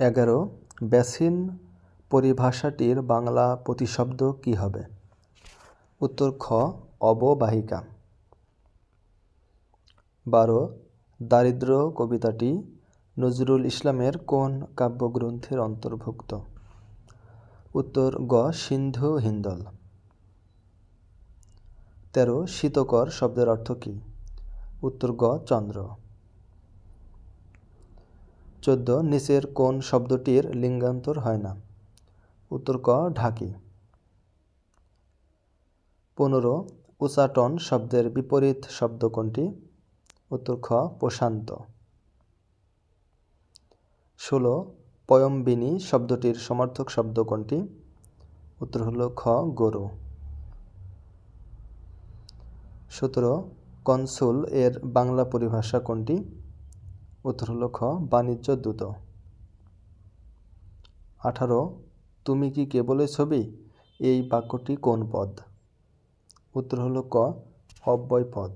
এগারো বেসিন পরিভাষাটির বাংলা প্রতিশব্দ কী হবে? উত্তর খ, অববাহিকা। বারো দারিদ্র কবিতাটি নজরুল ইসলামের কোন কাব্যগ্রন্থের অন্তর্ভুক্ত? উত্তর গ, সিন্ধু হিন্দল। তেরো, শীতকর শব্দের অর্থ কী? উত্তর গ, চন্দ্র। চোদ্দ নিচের কোন শব্দটির লিঙ্গান্তর হয় না? উত্তর ক, ঢাকি। পনেরো, উচাটন শব্দের বিপরীত শব্দ কোনটি? উত্তর খ, প্রশান্ত। ষোলো, পয়ম্বিনী শব্দটির সমর্থক শব্দ কোনটি? উত্তর হল খ, গরু। সতেরো, কনসুল এর বাংলা পরিভাষা কোনটি? উত্তর হলো খ বাণিজ্য দূত আঠারো, তুমি কি কেবলই ছবি? এই বাক্যটি কোন পদ? উত্তর হলো ক, অব্যয় পদ।